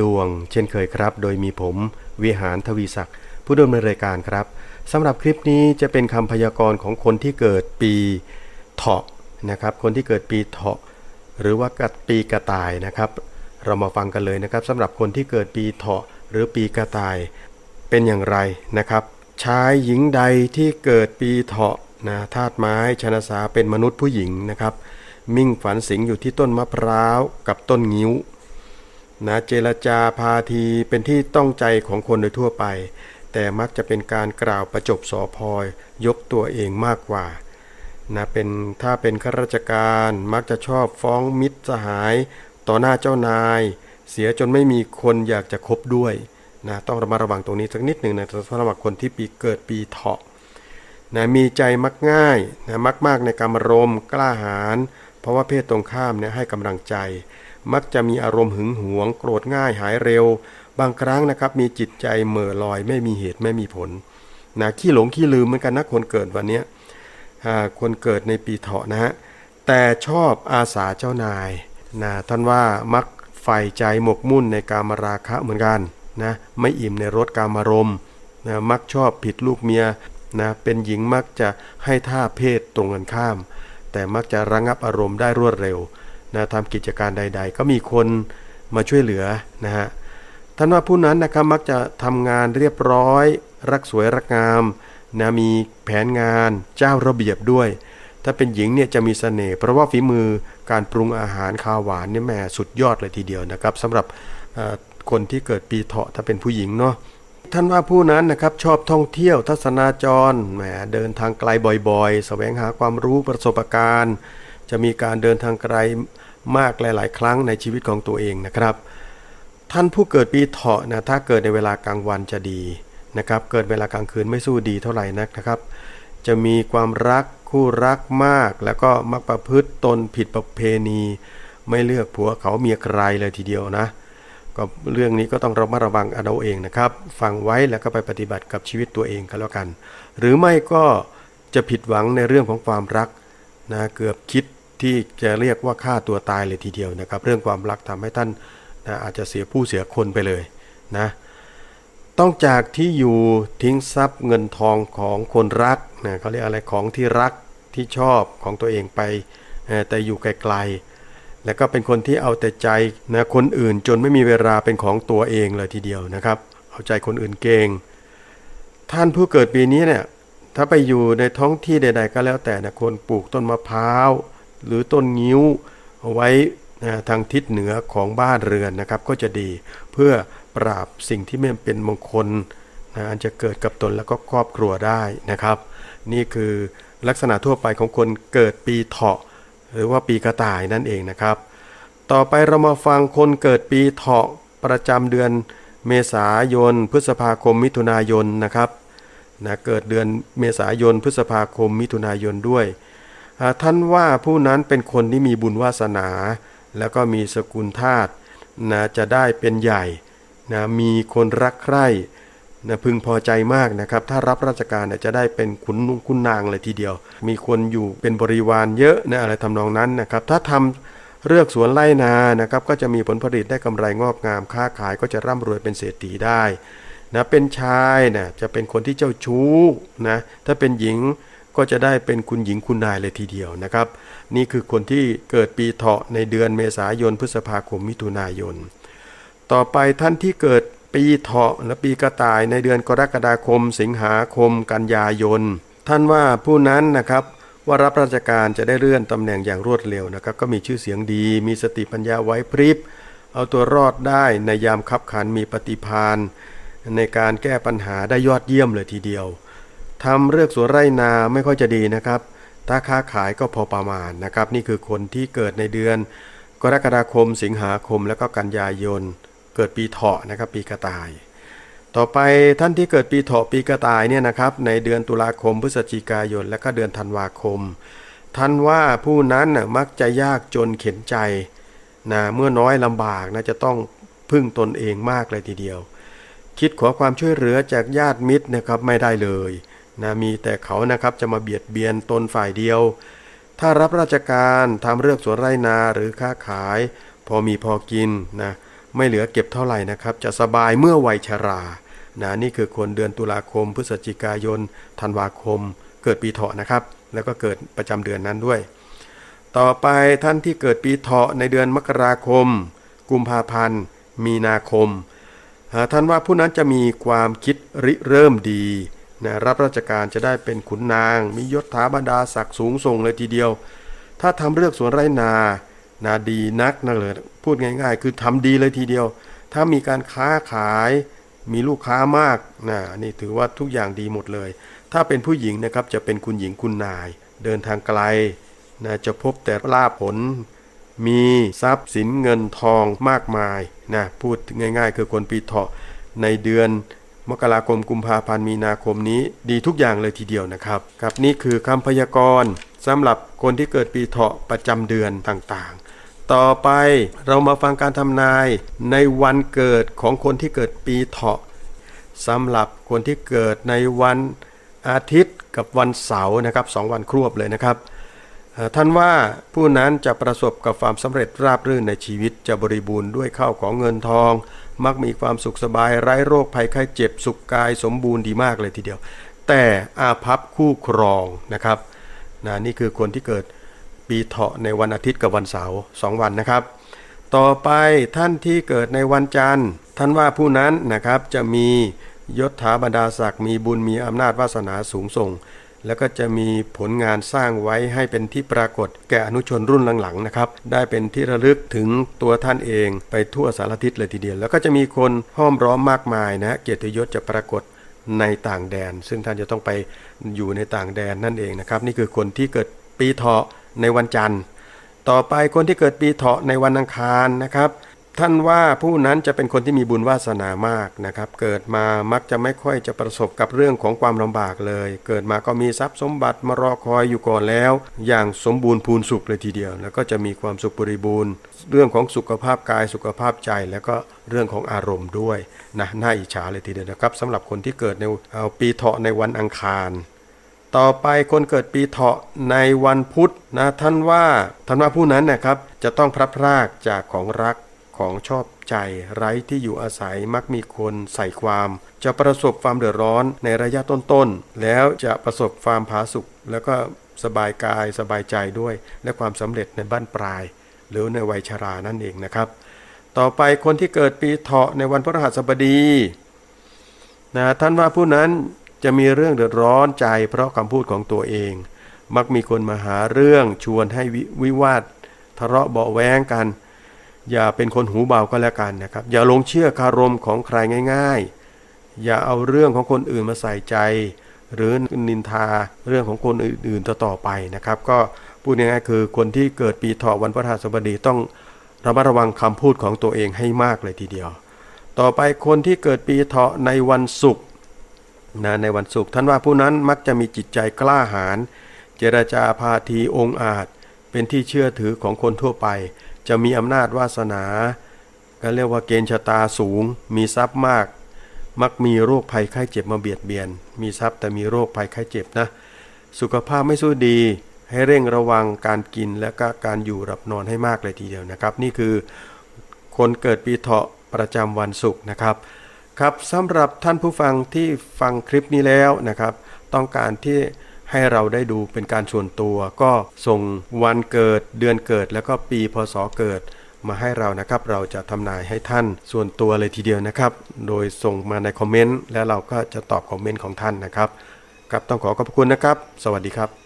ดวง เช่นเคยครับ โดยมีผม วิหารทวีศักดิ์ผู้ดำเนินรายการครับสำหรับคลิปนี้จะเป็นคำพยากรณ์ของคนที่เกิดปีเถาะนะครับคนที่เกิดปีเถาะ หรือว่ากปีกระต่ายนะครับ เรามาฟังกันเลยนะครับสำหรับคนที่เกิดปีเถาะหรือปีกระต่ายเป็นอย่างไรนะครับชายหญิงใดที่เกิดปีเถาะนะธาตุไม้ชนะสาเป็นมนุษย์ผู้หญิงนะครับ มิ่งฝันสิงอยู่ที่ต้นมะพร้าวกับต้นงิ้ว นะเจรจาพาทีเป็นที่ต้องใจของคนโดยทั่วไป แต่มักจะเป็นการกล่าวประจบสอพอยยกตัวเองมากกว่านะเป็นถ้าเป็นข้าราชการมักจะชอบฟ้องมิตรสหาย ต่อหน้าเจ้านาย เสียจนไม่มีคนอยากจะคบด้วยนะต้องระมัดระวังตรงนี้สักนิดหนึ่งนะสำหรับคนที่ปีเกิดปีเถาะนะมีใจมักง่ายนะมักมากในการรมกล้าหาญเพราะว่าเพศตรงข้ามเนี่ยให้กำลังใจ มักจะมีอารมณ์หึงหวง โกรธง่ายหายเร็ว บางครั้งนะครับมีจิตใจเหม่อลอยไม่มีเหตุไม่มีผลนะขี้หลงขี้ลืมเหมือนกันนะคนเกิดวันเนี้ยอ่าคนเกิดในปีเถาะนะฮะแต่ชอบอาสาเจ้านายนะท่านว่ามักใฝ่ใจหมกมุ่นในการมราคะเหมือนกันนะไม่อิ่มในรสการมารมนะมักชอบผิดลูกเมียนะเป็นหญิงมักจะให้ท่าเพศตรงกันข้าม แต่มักจะระงับอารมณ์ได้รวดเร็ว นะทำกิจการใด ๆ ก็มีคนมาช่วยเหลือนะฮะท่านว่าผู้นั้นนะครับมักจะทำงานเรียบร้อย รักสวยรักงามนะมีแผนงานเจ้าระเบียบด้วย ถ้าเป็นหญิงเนี่ยจะมีเสน่ห์เพราะว่าฝีมือการปรุงอาหารข้าวหวานเนี่ยแหม่สุดยอดเลยทีเดียวนะครับสำหรับคนที่เกิดปีเถาะถ้าเป็นผู้หญิงเนาะท่านว่าผู้นั้นนะครับชอบท่องเที่ยวทัศนาจรแหมเดินทางไกลบ่อยๆแสวงหาความรู้ประสบการณ์ จะมีการเดินทางไกล มากหลาย ๆ ครั้งในชีวิตของตัวเองนะครับ ท่านผู้เกิดปีเถาะนะถ้าเกิดในเวลากลางวันจะดีนะครับ เกิดเวลากลางคืนไม่สู้ดีเท่าไหร่นักนะครับ จะมีความรักคู่รักมาก แล้วก็มักประพฤติตนผิดประเพณี ไม่เลือกผัวเขาเมียใครเลยทีเดียวนะก็เรื่องนี้ก็ต้องระมัดระวังเอาเองนะครับ ฟังไว้แล้วก็ไปปฏิบัติกับชีวิตตัวเองกันแล้วกัน หรือไม่ก็จะผิดหวังในเรื่องของความรักนะเกือบคิด ที่จะเรียกว่าฆ่าตัวตายเลยทีเดียวนะครับ เรื่องความรักทำให้ท่านนะอาจจะเสียผู้เสียคนไปเลยนะต้องจากที่อยู่ทิ้งทรัพย์เงินทองของคนรักนะเขาเรียกอะไรของที่รักที่ชอบของตัวเองไป แต่อยู่ไกลๆ แล้วก็เป็นคนที่เอาแต่ใจนะคนอื่นจนไม่มีเวลาเป็นของตัวเองเลยทีเดียวนะครับ เอาใจคนอื่นเก่ง ท่านผู้เกิดปีนี้เนี่ยถ้าไปอยู่ในท้องที่ใด ๆ ก็แล้วแต่นะคนปลูกต้นมะพร้าว หรือต้นงิ้วไว้ทางทิศเหนือของบ้านเรือนนะครับ ก็จะดีเพื่อปราบสิ่งที่ไม่เป็นมงคลนะอันจะเกิดกับตนแล้วก็ครอบครัวได้นะครับ นี่คือลักษณะทั่วไปของคนเกิดปีเถาะ หรือว่าปีกระต่ายนั่นเองนะครับ ต่อไปเรามาฟังคนเกิดปีเถาะประจำเดือนเมษายน พฤษภาคมมิถุนายนนะครับนะเกิดเดือนเมษายน พฤษภาคมมิถุนายนด้วย ท่านว่าผู้นั้นเป็นคนที่มีบุญวาสนา แล้วก็มีสกุลธาตุนะจะได้เป็นใหญ่นะมีคนรักใคร่นะพึงพอใจมากนะครับ ถ้ารับราชการเนี่ยจะได้เป็นขุนนุ่งขุนนางเลยทีเดียว มีคนอยู่เป็นบริวารเยอะนะอะไรทำนองนั้นนะครับ ถ้าทำเลือกสวนไร่นานะครับก็จะมีผลผลิตได้กำไรงอกงามค้าขายก็จะร่ำรวยเป็นเศรษฐีได้นะเป็นชายนะจะเป็นคนที่เจ้าชู้นะถ้าเป็นหญิง ก็จะได้เป็นคุณหญิงคุณนายเลยทีเดียวนะครับ นี่คือคนที่เกิดปีเถาะในเดือนเมษายนพฤษภาคมมิถุนายน ต่อไปท่านที่เกิดปีเถาะและปีกระต่ายในเดือนกรกฎาคม สิงหาคม กันยายน ท่านว่าผู้นั้นนะครับว่ารับราชการจะได้เลื่อนตำแหน่งอย่างรวดเร็วนะครับ ก็มีชื่อเสียงดี มีสติปัญญาไว้พริบ เอาตัวรอดได้ในยามคับขันมีปฏิภาณในการแก้ปัญหาได้ยอดเยี่ยมเลยทีเดียว ทำเลือกสวนไร่นาไม่ค่อยจะดีนะครับ ถ้าค้าขายก็พอประมาณนะครับ นี่คือคนที่เกิดในเดือน กรกฎาคม สิงหาคม แล้วก็กันยายน เกิดปีเถาะนะครับ ปีกระต่าย ต่อไปท่านที่เกิดปีเถาะปีกระต่ายเนี่ยนะครับ ในเดือนตุลาคม พฤศจิกายน และก็เดือนธันวาคม ท่านว่าผู้นั้นมักจะยากจนเข็นใจนะเมื่อน้อยลำบากนะจะต้องพึ่งตนเองมากเลยทีเดียว คิดขอความช่วยเหลือจากญาติมิตรนะครับไม่ได้เลย นะมีแต่เขานะครับจะมาเบียดเบียนตนฝ่ายเดียว ถ้ารับราชการทำเรื่องสวนไร่นาหรือค้าขาย พอมีพอกินนะไม่เหลือเก็บเท่าไหร่นะครับ จะสบายเมื่อวัยชรานะนี่คือคนเดือนตุลาคม พฤศจิกายน ธันวาคม เกิดปีเถาะนะครับ แล้วก็เกิดประจำเดือนนั้นด้วย ต่อไปท่านที่เกิดปีเถาะในเดือนมกราคม กุมภาพันธ์ มีนาคม ท่านว่าผู้นั้นจะมีความคิดริเริ่มดี นะรับราชการจะได้เป็นขุนนาง มียศถาบรรดาศักดิ์สูงส่งเลยทีเดียว ถ้าทำเรื่องสวนไรนานาดีนักนะเลยพูดง่ายๆ คือทำดีเลยทีเดียว ถ้ามีการค้าขายมีลูกค้ามากนะนี่ถือว่าทุกอย่างดีหมดเลย ถ้าเป็นผู้หญิงนะครับจะเป็นคุณหญิงคุณนาย เดินทางไกลนะจะพบแต่ลาภผล มีทรัพย์สินเงินทองมากมายนะพูดง่ายๆ คือคนปีเถาะในเดือน มกราคมกุมภาพันธ์มีนาคมนี้ดีทุกอย่างเลยทีเดียวนะครับครับนี่คือคำพยากรณ์สำหรับคนที่เกิดปีเถาะประจำเดือนต่างๆ ต่อไปเรามาฟังการทำนายในวันเกิดของคนที่เกิดปีเถาะสำหรับคนที่เกิดในวันอาทิตย์กับวันเสาร์นะครับสองวันครวบเลยนะครับท่านว่าผู้นั้นจะประสบกับความสำเร็จราบรื่นในชีวิตจะบริบูรณ์ด้วยข้าวของเงินทอง มักมีความสุขสบายไร้โรคภัยไข้เจ็บสุขกายสมบูรณ์ดีมากเลยทีเดียว แต่อาภัพคู่ครองนะครับนะนี่คือคนที่เกิดปีเถาะในวันอาทิตย์กับวันเสาร์สองวันนะครับ ต่อไปท่านที่เกิดในวันจันทร์ ท่านว่าผู้นั้นนะครับจะมียศถาบรรดาศักดิ์มีบุญมีอำนาจวาสนาสูงส่ง แล้วก็จะมีผลงานสร้างไว้ให้เป็นที่ปรากฏแก่อนุชนรุ่นหลังๆนะครับ ได้เป็นที่ระลึกถึงตัวท่านเองไปทั่วสารทิศเลยทีเดียว แล้วก็จะมีคนห้อมร้อมมากมายนะเกียรติยศจะปรากฏในต่างแดน ซึ่งท่านจะต้องไปอยู่ในต่างแดนนั่นเองนะครับ นี่คือคนที่เกิดปีเถาะในวันจันทร์ ต่อไปคนที่เกิดปีเถาะในวันอังคารนะครับ ท่านว่าผู้นั้นจะเป็นคนที่มีบุญวาสนามากนะครับ เกิดมามักจะไม่ค่อยจะประสบกับเรื่องของความลำบากเลย เกิดมาก็มีทรัพย์สมบัติมารอคอยอยู่ก่อนแล้ว อย่างสมบูรณ์พูนสุขเลยทีเดียว แล้วก็จะมีความสุขบริบูรณ์ เรื่องของสุขภาพกายสุขภาพใจแล้วก็เรื่องของอารมณ์ด้วยนะน่าอิจฉาเลยทีเดียวนะครับสำหรับคนที่เกิดในเอาปีเถาะในวันอังคารต่อไปคนเกิดปีเถาะในวันพุธนะท่านว่าท่านว่าผู้นั้นนะครับจะต้องพลัดพรากจากของรัก ของชอบใจ ไร้ที่อยู่อาศัยมักมีคนใส่ความ จะประสบความเดือดร้อนในระยะต้นๆ แล้วจะประสบความผาสุกแล้วก็สบายกายสบายใจด้วย และความสำเร็จในบ้านปลาย หรือในวัยชรานั่นเองนะครับ ต่อไปคนที่เกิดปีเถาะในวันพฤหัสบดีนะท่านว่าผู้นั้นจะมีเรื่องเดือดร้อนใจ เพราะคำพูดของตัวเอง มักมีคนมาหาเรื่องชวนให้วิวาททะเลาะเบาแวงกัน อย่าเป็นคนหูเบาก็แล้วกันนะครับ อย่าลงเชื่อคารมของใครง่าย ๆ อย่าเอาเรื่องของคนอื่นมาใส่ใจ หรือนินทาเรื่องของคนอื่นๆต่อๆไปนะครับ ก็พูดง่ายๆคือคนที่เกิดปีเถาะวันพระหัสบดีต้องระมัดระวังคำพูดของตัวเองให้มากเลยทีเดียว ต่อไปคนที่เกิดปีเถาะในวันศุกร์นะในวันศุกร์ท่านว่าผู้นั้นมักจะมีจิตใจกล้าหาญเจรจาพาทีองอาจ เป็นที่เชื่อถือของคนทั่วไป จะมีอำนาจวาสนาก็เรียกว่าเกณฑ์ชะตาสูง มีทรัพย์มาก มักมีโรคภัยไข้เจ็บมาเบียดเบียน มีทรัพย์แต่มีโรคภัยไข้เจ็บนะ สุขภาพไม่สู้ดีให้เร่งระวังการกินและก็การอยู่หลับนอนให้มากเลยทีเดียวนะครับ นี่คือคนเกิดปีเถาะประจำวันศุกร์นะครับครับสำหรับท่านผู้ฟังที่ฟังคลิปนี้แล้วนะครับ ต้องการที่ ให้เราได้ดูเป็นการส่วนตัว ก็ส่งวันเกิดเดือนเกิด แล้วก็ปีพศเกิดมาให้เรานะครับ เราจะทำนายให้ท่านส่วนตัวเลยทีเดียวนะครับ โดยส่งมาในคอมเมนต์ แล้วเราก็จะตอบคอมเมนต์ของท่านนะครับ ครับต้องขอขอบคุณนะครับ สวัสดีครับ